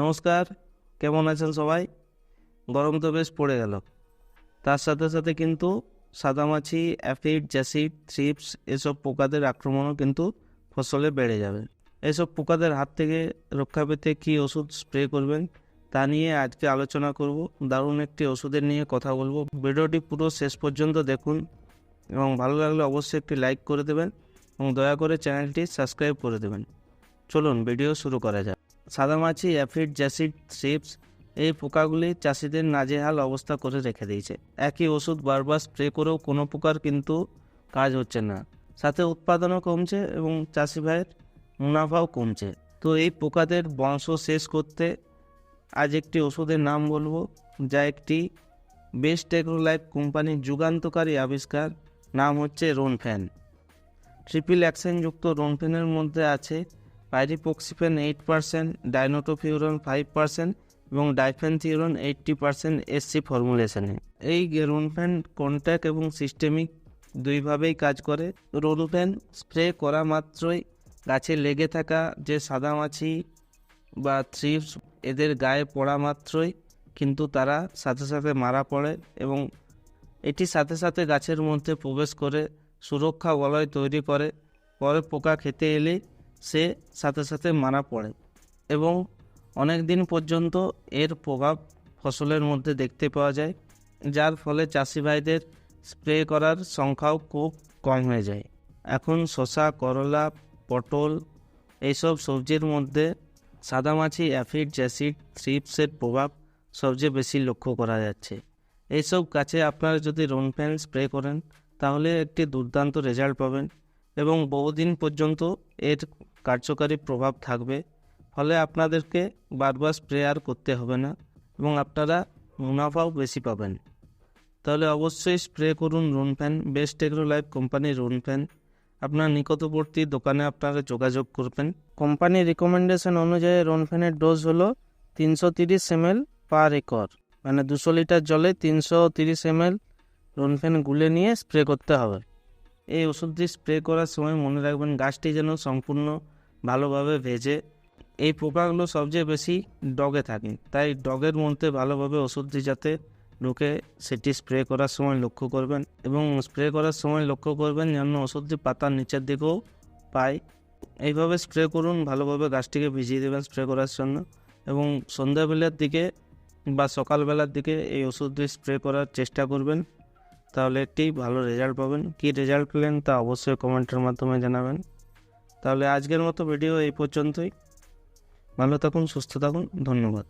নমস্কার, কেমন আছেন সবাই? গরম তো বেশ পড়ে গেল। তার সাথে সাথে কিন্তু সাদামাছি, অ্যাফিড, জ্যাসিড থ্রিপস এসব পোকাদের আক্রমণও কিন্তু ফসলে বেড়ে যাবে। এসব পোকাদের হাত থেকে রক্ষা পেতে কী ওষুধ স্প্রে করবেন তা নিয়ে আজকে আলোচনা করব। দারুণ একটি ওষুধের নিয়ে কথা বলব। ভিডিওটি পুরো শেষ পর্যন্ত দেখুন এবং ভালো লাগলে অবশ্যই একটি লাইক করে দেবেন এবং দয়া করে চ্যানেলটি সাবস্ক্রাইব করে দেবেন। চলুন, ভিডিও শুরু করা যাক। সাদামাছি, অ্যাফিড, জ্যাসিড থ্রিপস এই পোকাগুলি চাষিদের নাজেহাল অবস্থা করে রেখে দিয়েছে। একই ওষুধ বারবার স্প্রে করেও কোনো প্রকার কিন্তু কাজ হচ্ছে না। সাথে উৎপাদনও কমছে এবং চাষি ভাইয়ের মুনাফাও কমছে। তো এই পোকাদের বংশ শেষ করতে আজ একটি ওষুধের নাম বলব, যা একটি বেস্ট টেকনোলাইফ কোম্পানির যুগান্তকারী আবিষ্কার। নাম হচ্ছে রোনফ্যান। ট্রিপল অ্যাকশনযুক্ত রোনফেনের মধ্যে আছে pyriproxyfen eight percent, dinotefuran five percent এবং ডাইফেনথিউরন এইট্টি পার্সেন্ট এসসি ফর্মুলেশনে। এই রোনফ্যান কন্ট্যাক্ট এবং সিস্টেমিক দুইভাবেই কাজ করে। রোনফ্যান স্প্রে করা মাত্রই গাছে লেগে থাকা যে সাদামাছি বা থ্রিপস এদের গায়ে পড়া মাত্রই কিন্তু তারা সাথে সাথে মারা পড়ে এবং এটি সাথে সাথে গাছের মধ্যে প্রবেশ করে সুরক্ষা বলয় তৈরি করে। পরে পোকা খেতে এলে সে সাথে সাথে মারা পড়ে এবং অনেক দিন পর্যন্ত এর প্রভাব ফসলের মধ্যে দেখতে পাওয়া যায়, যার ফলে চাষি ভাইদের স্প্রে করার সংখ্যাও খুব কম হয়ে যায়। এখন শসা, করলা, পটল এইসব সবজির মধ্যে সাদামাছি, অ্যাফিড, জ্যাসিড, থ্রিপসের প্রভাব সবচেয়ে বেশি লক্ষ্য করা যাচ্ছে। এইসব গাছে আপনারা যদি রোনফ্যান স্প্রে করেন, তাহলে একটি দুর্দান্ত রেজাল্ট পাবেন এবং বহুদিন পর্যন্ত এর কার্যকারী প্রভাব থাকবে। ফলে আপনাদেরকে বারবার স্প্রে আর করতে হবে না এবং আপনারা মুনাফাও বেশি পাবেন। তাহলে অবশ্যই স্প্রে করুন রুন ফ্যান বেস্ট টেকনো লাইফ কোম্পানির রুন ফ্যান আপনার নিকটবর্তী দোকানে আপনারা যোগাযোগ করবেন। কোম্পানির রিকমেন্ডেশন অনুযায়ী রন ফ্যানের ডোজ হলো তিনশো তিরিশ এমএল পার একর। মানে দুশো লিটার জলে তিনশো তিরিশ এম এমএল রনফেন গুলে নিয়ে স্প্রে করতে হবে। এই ওষুধটি স্প্রে করার সময় মনে রাখবেন গাছটি যেন সম্পূর্ণ ভালোভাবে ভেজে এই পোকাগুলো সবচেয়ে বেশি ডগে থাকে। তাই ডগের মধ্যে ভালোভাবে ওষুধটি যাতে ঢুকে সেটি স্প্রে করার সময় লক্ষ্য করবেন এবং স্প্রে করার সময় লক্ষ্য করবেন যেন ওষুধটি পাতার নিচের দিকেও পায়। এইভাবে স্প্রে করুন, ভালোভাবে গাছটিকে ভিজিয়ে দেবেন স্প্রে করার জন্য এবং সন্ধ্যাবেলার দিকে বা সকালবেলার দিকে এই ওষুধটি স্প্রে করার চেষ্টা করবেন। তাহলে একটি ভালো রেজাল্ট পাবেন। কী রেজাল্ট পেলেন তা অবশ্যই কমেন্টের মাধ্যমে জানাবেন। তাহলে আজকের মতো ভিডিও এই পর্যন্তই। ভালো থাকুন সুস্থ থাকুন ধন্যবাদ।